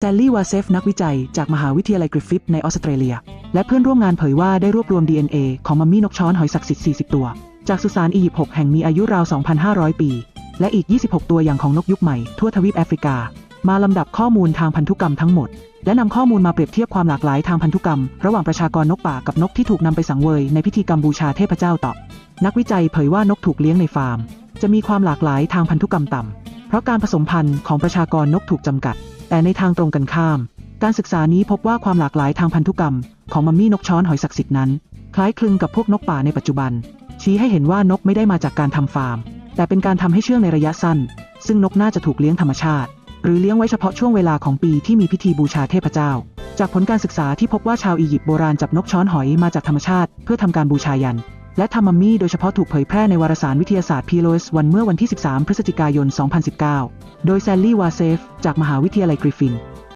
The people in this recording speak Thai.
แซลลี่วาเซฟนักวิจัยจากมหาวิทยาลัยกริฟฟิธในออสเตรเลีย และเพื่อนร่วมงานเผยว่าได้รวบรวม DNA ของมัมมี่นกช้อนหอยศักดิ์สิทธิ์ 40 ตัว จากสุสานอียิปต์ 6 แห่งมีอายุราว 2,500 ปี และอีก 26 ตัวอย่างของนกยุคใหม่ ทั่วทวีปแอฟริกา มาลำดับข้อมูลทางพันธุกรรมทั้งหมด และนำข้อมูลมาเปรียบเทียบความหลากหลายทางพันธุกรรม ระหว่างประชากรนกป่ากับนกที่ถูกนำไปสังเวยในพิธีกรรมบูชาเทพเจ้าต่อนักวิจัยเผยว่านกถูกเลี้ยงในฟาร์ม จะมีความหลากหลายทางพันธุกรรมต่ำเพราะการผสมพันธุ์ของประชากรนกถูกจำกัด แต่ในทางตรงกันข้าม การศึกษานี้พบว่าความหลากหลายทางพันธุกรรม ของมัมมี่นกช้อนหอยศักดิ์สิทธิ์นั้น คล้ายคลึงกับพวกนกป่าในปัจจุบัน ชี้ให้เห็นว่านกไม่ได้มาจากการทำฟาร์ม แต่เป็นการทำให้เชื่องในระยะสั้น ซึ่งนกน่าจะถูกเลี้ยงธรรมชาติ หรือเลี้ยงไว้เฉพาะช่วงเวลาของปีที่มีพิธีบูชาเทพเจ้า จากผลการศึกษาที่พบว่าชาวอียิปต์โบราณจับนกช้อนหอยมาจากธรรมชาติ เพื่อทำการบูชายัน และทำมัมมี่โดยเฉพาะถูกเผยแพร่ในวารสารวิทยาศาสตร์ PLOS วันเมื่อวันที่ 13 พฤศจิกายน 2019 โดยแซลลี่วาเซฟ จากมหาวิทยาลัยกริฟฟิน